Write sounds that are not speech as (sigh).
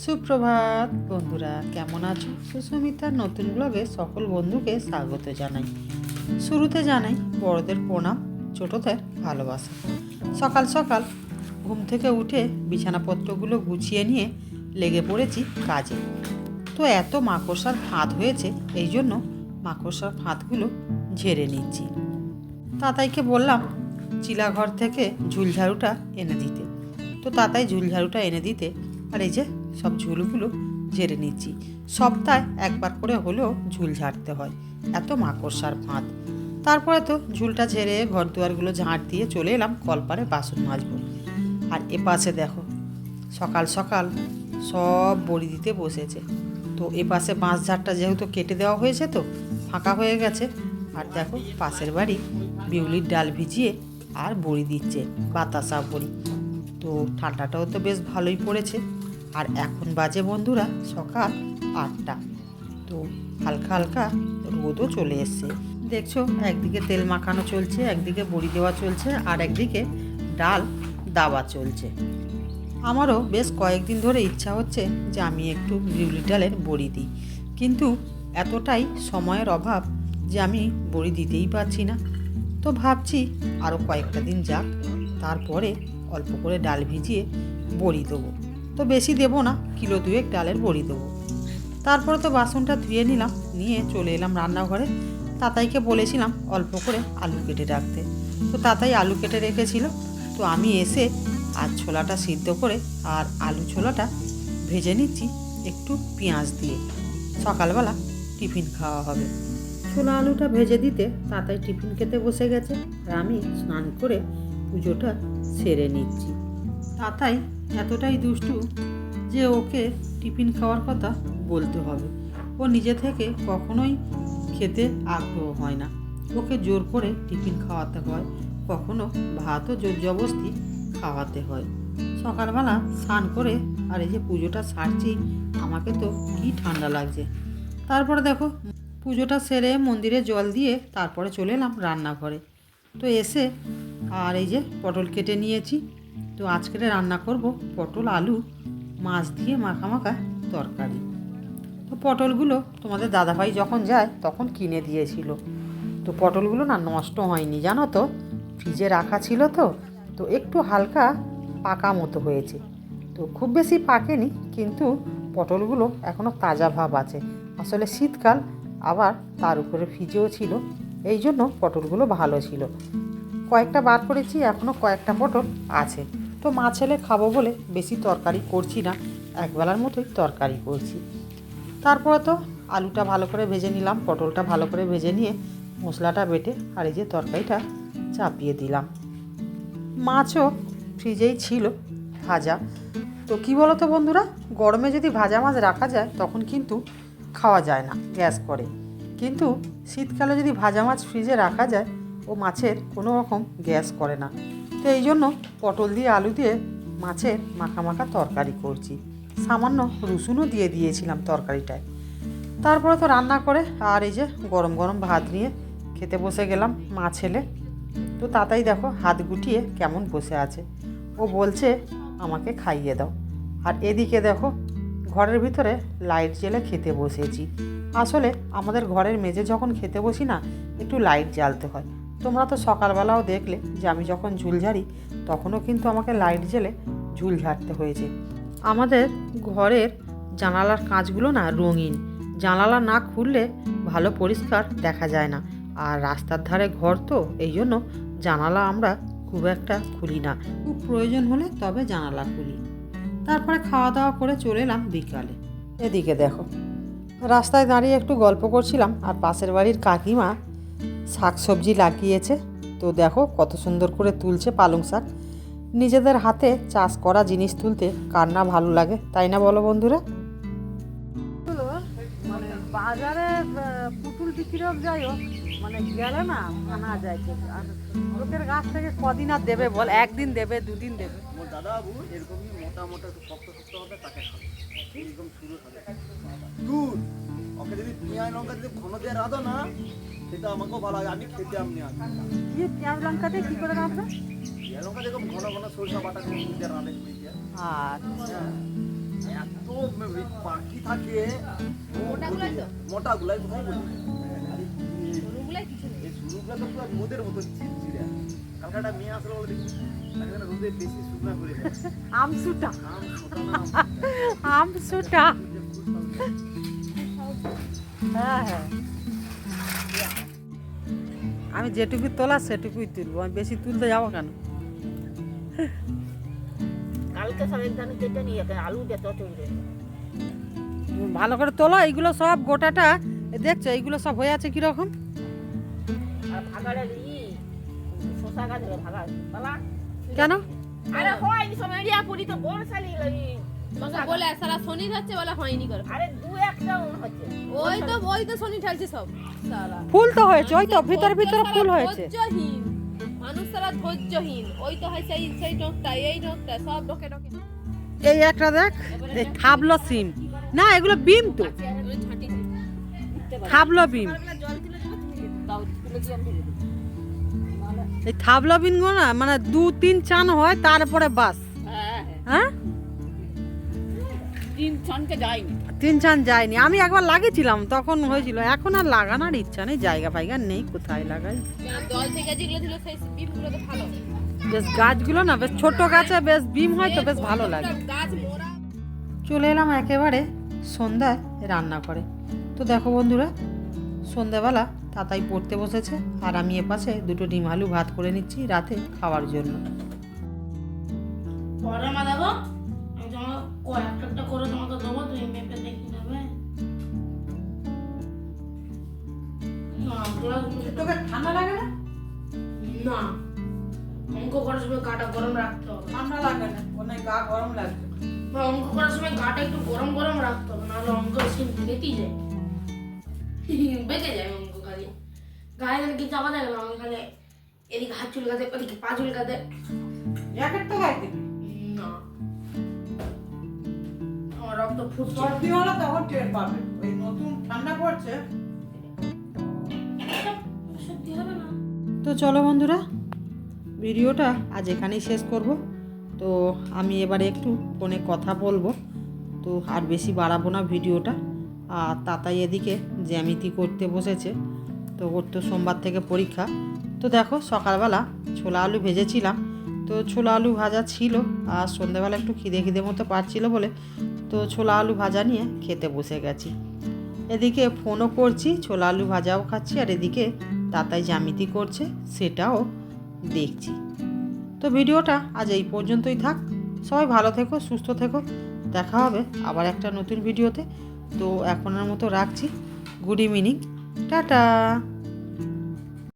সুপ্রভাত, বন্ধুরা, কেমন আছো? সুস্মিতার নতুন ব্লগে সকল বন্ধুকে স্বাগত জানাই। শুরুতে জানাই বড়দের প্রণাম, ছোটদের ভালোবাসা। সকাল সকাল ঘুম থেকে উঠে বিছানাপত্রগুলো গুছিয়ে নিয়ে লেগে পড়েছি কাজে। তো এত মাকড়সার ফাঁদ হয়েছে, এই জন্য মাকড়সার ফাঁদগুলো ঝেড়ে নিচ্ছি। তাতাইকে বললাম, চিলাঘর থেকে ঝুলঝাড়ুটা এনে দিতে। তো তাতাই ঝুলঝাড়ুটা এনে দিতে, আর এই যে সব ঝুলগুলো ঝেড়ে নিচ্ছি। সপ্তাহে একবার করে হলেও ঝুল ঝাড়তে হয়। এত মাকড়সার ফাঁদ। তারপরে তো ঝুলটা ঝেড়ে ঘর দুয়ারগুলো ঝাঁট দিয়ে চলে এলাম কলপারে বাসন মাজবো। আর এ পাশে দেখো, সকাল সকাল সব বড়ি দিতে বসেছে। তো এ পাশে বাঁশ ঝাড়টা যেহেতু কেটে দেওয়া হয়েছে তো, ফাঁকা হয়ে গেছে। আর দেখো, পাশের বাড়ি বিউলির ডাল ভিজিয়ে আর বড়ি দিচ্ছে, বাতাসা বড়ি। তো ঠান্ডাটাও তো বেশ ভালোই পড়েছে। আর এখন বাজে বন্ধুরা সকাল আটটা। তো হালকা হালকা রোদও চলে এসছে। দেখছ, একদিকে তেল মাখানো চলছে, একদিকে বড়ি দেওয়া চলছে, আর একদিকে ডাল দাবা চলছে। আমারও বেশ কয়েকদিন ধরে ইচ্ছা হচ্ছে যে আমি একটু বিউলি ডালের বড়ি দিই। কিন্তু এতটাই সময়ের অভাব যে আমি বড়ি দিতেই পারছি না। তো ভাবছি আরও কয়েকটা দিন যাক, তারপরে অল্প করে ডাল ভিজিয়ে বড়ি দেবো। তো বেশি দেবো না, কিলো দুয়েক ডালের বড়ি দেবো। তারপরে তো বাসনটা ধুয়ে নিলাম, নিয়ে চলে এলাম রান্নাঘরে। তাতাইকে বলেছিলাম অল্প করে আলু কেটে রাখতে। তো তাতাই আলু কেটে রেখেছিল। তো আমি এসে আর ছোলাটা সিদ্ধ করে আর আলু ছোলাটা ভেজে নিচ্ছি একটু পেঁয়াজ দিয়ে। সকালবেলা টিফিন খাওয়া হবে। ছোলা আলুটা ভেজে দিতে তাতাই টিফিন খেতে বসে গেছে। আর আমি স্নান করে পুজোটা সেরে নিচ্ছি। তাতাই এতটাই দুষ্টু যে ওকে টিফিন খাওয়ার কথা বলতে হবে। ও নিজে থেকে কখনোই খেতে আগ্রহ হয় না। ওকে জোর করে টিফিন খাওয়াতে হয়, কখনো ভাতও জোর জবস্তি খাওয়াতে হয়। সকালবেলা স্নান করে, আর এই যে পুজোটা সারছি, আমাকে তো কি ঠান্ডা লাগছে। তারপরে দেখো, পুজোটা সেরে মন্দিরে জল দিয়ে তারপরে চলে এলাম রান্নাঘরে। তো এসে আর এই যে পটল কেটে নিয়েছি তো আজকে রান্না করব পটল, আলু, মাছ দিয়ে মাখা তরকারি। তো পটলগুলো তোমাদের দাদাভাই যখন যায় তখন কিনে দিয়েছিল। তো পটলগুলো না নষ্ট হয়নি, জানো তো? ফ্রিজে রাখা ছিল তো তো একটু হালকা পাকা মতো হয়েছে। তো খুব বেশি পাকেনি, কিন্তু পটলগুলো এখনও তাজা ভাব আছে। আসলে শীতকাল, আবার তার উপরে ফ্রিজেও ছিল এই জন্য পটলগুলো ভালো ছিল। কয়েকটা বার করেছি এখনও কয়েকটা পটল আছে। তো মা ছেলে খাব বলে বেশি তরকারি করছি না, একবেলার মতোই তরকারি করছি। তারপরে তো আলুটা ভালো করে ভেজে নিলাম, পটলটা ভালো করে ভেজে নিয়ে মশলাটা বেটে আর এই যে তরকারিটা চাপিয়ে দিলাম। মাছও ফ্রিজেই ছিল ভাজা। তো কি বলো তো বন্ধুরা, গরমে যদি ভাজা মাছ রাখা যায় তখন কিন্তু খাওয়া যায় না গ্যাস করে। কিন্তু শীতকালে যদি ভাজা মাছ ফ্রিজে রাখা যায় ও মাছের কোনো রকম গ্যাস করে না। তো এই জন্য পটল দিয়ে আলু দিয়ে মাছের মাখা মাখা তরকারি করছি। সামান্য রসুনও দিয়ে দিয়েছিলাম তরকারিটায়। তারপরে তো রান্না করে আর এই যে গরম গরম ভাত নিয়ে খেতে বসে গেলাম মা ছেলে। তো তাতাই দেখো হাত গুটিয়ে কেমন বসে আছে। ও বলছে, আমাকে খাইয়ে দাও। আর এদিকে দেখো ঘরের ভিতরে লাইট জ্বেলে খেতে বসেছি। আসলে আমাদের ঘরের মেঝে যখন খেতে বসি না, একটু লাইট জ্বালতে হয়। তোমরা তো সকালবেলাও দেখলে যে আমি যখন ঝুল ঝাড়ি, তখনও কিন্তু আমাকে লাইট জ্বেলে ঝুল ঝাড়তে হয়েছে। আমাদের ঘরের জানালার কাঁচগুলো না রঙিন, জানালা না খুললে ভালো পরিষ্কার দেখা যায় না। আর রাস্তার ধারে ঘর তো, এই জন্য জানালা আমরা খুব একটা খুলি না। খুব প্রয়োজন হলে তবে জানালা খুলি। তারপরে খাওয়া দাওয়া করে চলে এলাম বিকালে। এদিকে দেখো, রাস্তায় দাঁড়িয়ে একটু গল্প করছিলাম আর পাশের বাড়ির কাকিমা শাক সবজি লাগিয়েছে। তো দেখো কত সুন্দর করে তুলছে পালং শাক। নিজেদের হাতে চাষ করা জিনিস তুলতে কার না ভালো লাগে তাই না বলো বন্ধুরা? মানে বাজারে পুতুল বিক্রি হোক যাই হোক মানে গেলে না আনা যায় আর লোকের গাছ থেকে কদিন আর দেবে বল একদিন দেবে দুদিন দেবে। এরকমই মোটা মোটা একটু শক্ত শক্ত হবে তাকে খাবে। এরকম শুরু হবে। দুধ ওকে যদি পেঁয়াজ লঙ্কা যদি ঘন দিয়ে রাঁধো না সেটা আমাকেও ভালো লাগে। আমি খেতে আমি কি পেঁয়াজ লঙ্কা দিয়ে কি করে রাখবে পেঁয়াজ লঙ্কা দেখো ঘন ঘন সরষা বাটা করে দিয়ে রাঁধে আচ্ছা। এত পাখি থাকে। মোটা গুলাই কোথায় বলি? শুরুগুলো তো পুরো মোদের মতো চিড়চিড়া কালকে একটা মেয়ে আসলো বলে দেখি রোদে বেশি শুকনা করে দেয়। আমসুটা। আমসুটা হ্যাঁ হ্যাঁ। আমি যেটুকু তোলা সেটুকুই তুলবো। আমি বেশি তুলতে যাব কেন? কালকে কেটে নিয়ে আলু ভালো করে তোলো এইগুলো সব গোটাটা। দেখছ এইগুলো সব হয়ে আছে কীরকম? কেন? আরে এরিয়া পুরি তো বর্ষালি লাগি তোমাকে বলে সারা শনি যাচ্ছে বলে হয়নি করে। আরে দু একটা হচ্ছে। ওই তো ওই তো শনি ঠালছে সব। সারা। ফুল তো হয়েছে ওই তো ভিতরে ভিতরে ফুল হয়েছে। ধৈর্যহীন। মানুষ সারা ধৈর্যহীন। ওই তো হয় সেই সেই ডোকটা এই ডোকটা সব ডোকে ডোকে এই একটা দেখ এই খাবলো সিম। না এগুলো বিম তো। খাবলো বিম। এই থাবলো বিনগুলো না মানে দু তিন চান হয় তারপরে বাস। হ্যাঁ। হ্যাঁ? তিন ছনকে যায়নি। তিন যায়নি। আমি একবার লাগিয়েছিলাম তখন হয়েছিল। এখন আর লাগানোর ইচ্ছা নেই জায়গা ফাইগা নেই কোথায় লাগাই? জল থেকে যেগুলো ছিল সেই বিমগুলো তো ভালো। বেশ গাছগুলো না বেশ ছোট গাছে বেশ বিম হয় তো বেশ ভালো লাগে। চলে এলাম একেবারে সন্ধ্যায় রান্না করে। তো দেখো বন্ধুরা সন্ধ্যাবেলা তাতাই পড়তে বসেছে আর আমি এপাশে দুটো ডিম আলু ভাত করে নিচ্ছি রাতে খাওয়ার জন্য। তোকে ঠান্ডা লাগে না? না। অঙ্ক করার সময় গাটা গরম রাখতে হবে। ঠান্ডা লাগে না? অনেক গা গরম লাগে বা অঙ্ক করার সময় গাটা একটু গরম গরম রাখতে হবে নাহলে অঙ্ক সিম বেঁকেই যায়। (laughs) বেঁকে যায় অঙ্ক খালি। গায়ে যেন কি চাপা থাকে না আমি খালি এদিকে হাত চুলকাতে ওদিকে পা চুলকাতে জ্যাকেট তো গায়ে দিবি? না। আমার রক্ত ফুটছে। সর্দি হলে তখন টের পাবে। ওই নতুন ঠান্ডা পড়ছে চলো বন্ধুরা, ভিডিওটা আজ এখানেই শেষ করব। তো আমি এবারে একটু ফোনে কথা বলব, তো আর বেশি বাড়াবো না ভিডিওটা। আর তাতাই এদিকে জ্যামিতি করতে বসেছে, তো ওর তো সোমবার থেকে পরীক্ষা। তো দেখো সকালবেলা ছোলা আলু ভেজেছিলাম, তো ছোলা আলু ভাজা ছিল, আর সন্ধ্যেবেলা একটু খিদে খিদে মতো পাচ্ছিল বলে, তো ছোলা আলু ভাজা নিয়ে খেতে বসে গেছি। এদিকে ফোনও করছি, ছোলা আলু ভাজাও খাচ্ছি, আর এদিকে তাতাই জ্যামিতি করছে, সেটাও দেখছি। তো ভিডিওটা আজ এই পর্যন্তই থাক। সবাই ভালো থেকো, সুস্থ থেকো। দেখা হবে আবার একটা নতুন ভিডিওতে। তো এখনের মতো রাখছি। Good evening tata